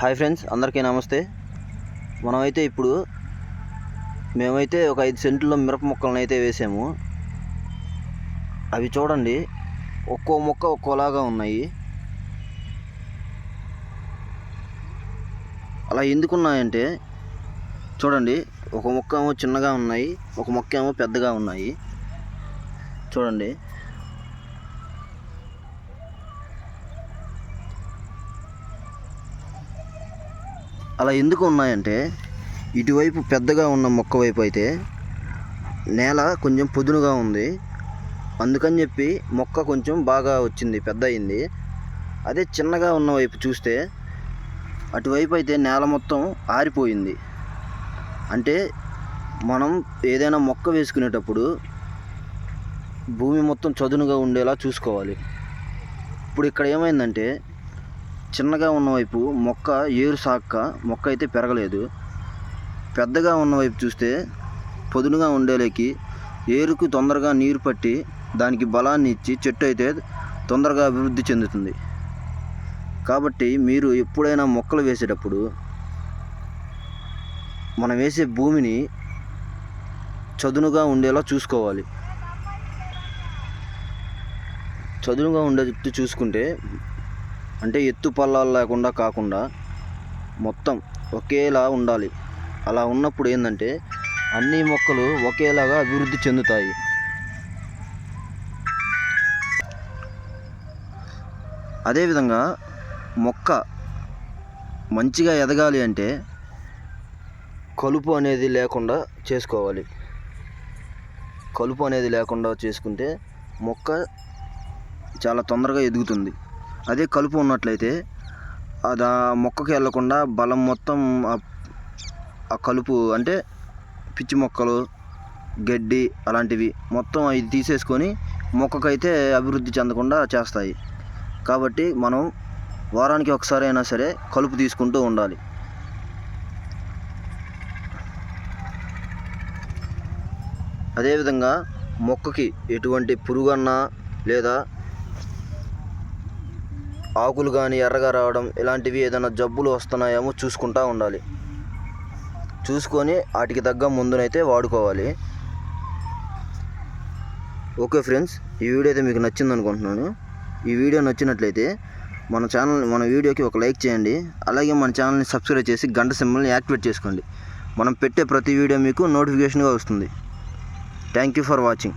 Hi friends అందరికీ నమస్తే. మనమైతే ఇప్పుడు మేమైతే ఒక ఐదు సెంట్లో మిరప మొక్కలను అయితే వేసాము. అవి చూడండి ఒక్కో మొక్క ఒక్కోలాగా ఉన్నాయి. అలా ఎందుకున్నాయంటే చూడండి ఒక మొక్క ఏమో చిన్నగా ఉన్నాయి ఒక మొక్క ఏమో పెద్దగా ఉన్నాయి. చూడండి అలా ఎందుకు ఉన్నాయంటే ఇటువైపు పెద్దగా ఉన్న మొక్క వైపు అయితే నేల కొంచెం పొదునుగా ఉంది. అందుకని చెప్పి మొక్క కొంచెం బాగా వచ్చింది పెద్ద అయింది. అదే చిన్నగా ఉన్న వైపు చూస్తే అటువైపు అయితే నేల మొత్తం ఆరిపోయింది. అంటే మనం ఏదైనా మొక్క వేసుకునేటప్పుడు భూమి మొత్తం చదునుగా ఉండేలా చూసుకోవాలి. ఇప్పుడు ఇక్కడ ఏమైందంటే చిన్నగా ఉన్నవైపు మొక్క ఏరు సాక్క మొక్క అయితే పెరగలేదు. పెద్దగా ఉన్నవైపు చూస్తే పొదునుగా ఉండేలేకి ఏరుకు తొందరగా నీరు పట్టి దానికి బలాన్ని ఇచ్చి చెట్టు అయితే తొందరగా అభివృద్ధి చెందుతుంది. కాబట్టి మీరు ఎప్పుడైనా మొక్కలు వేసేటప్పుడు మనం వేసే భూమిని చదునుగా ఉండేలా చూసుకోవాలి. చదునుగా ఉండేటట్టు చూసుకుంటే అంటే ఎత్తు పల్లాలు లేకుండా కాకుండా మొత్తం ఒకేలా ఉండాలి. అలా ఉన్నప్పుడు ఏంటంటే అన్ని మొక్కలు ఒకేలాగా అభివృద్ధి చెందుతాయి. అదేవిధంగా మొక్క మంచిగా ఎదగాలి అంటే కలుపు అనేది లేకుండా చేసుకోవాలి. కలుపు అనేది లేకుండా చేసుకుంటే మొక్క చాలా తొందరగా ఎదుగుతుంది. అదే కలుపు ఉన్నట్లయితే అది ఆ మొక్కకి వెళ్ళకుండా బలం మొత్తం ఆ- కలుపు అంటే పిచ్చి మొక్కలు గడ్డి అలాంటివి మొత్తం అవి తీసేసుకొని మొక్కకైతే అభివృద్ధి చెందకుండా చేస్తాయి. కాబట్టి మనం వారానికి ఒకసారి అయినా సరే కలుపు తీసుకుంటూ ఉండాలి. అదేవిధంగా మొక్కకి ఎటువంటి పురుగన్నా లేదా ఆకులు కానీ ఎర్రగా రావడం ఇలాంటివి ఏదైనా జబ్బులు వస్తున్నాయేమో చూసుకుంటూ ఉండాలి. చూసుకొని వాటికి తగ్గ ముందునైతే వాడుకోవాలి. ఓకే ఫ్రెండ్స్ ఈ వీడియో అయితే మీకు నచ్చింది అనుకుంటున్నాను ఈ వీడియో నచ్చినట్లయితే మన ఛానల్ మన వీడియోకి ఒక లైక్ చేయండి. అలాగే మన ఛానల్ని సబ్స్క్రైబ్ చేసి గంట సింబల్ని యాక్టివేట్ చేసుకోండి. మనం పెట్టే ప్రతి వీడియో మీకు నోటిఫికేషన్గా వస్తుంది. Thank you for watching.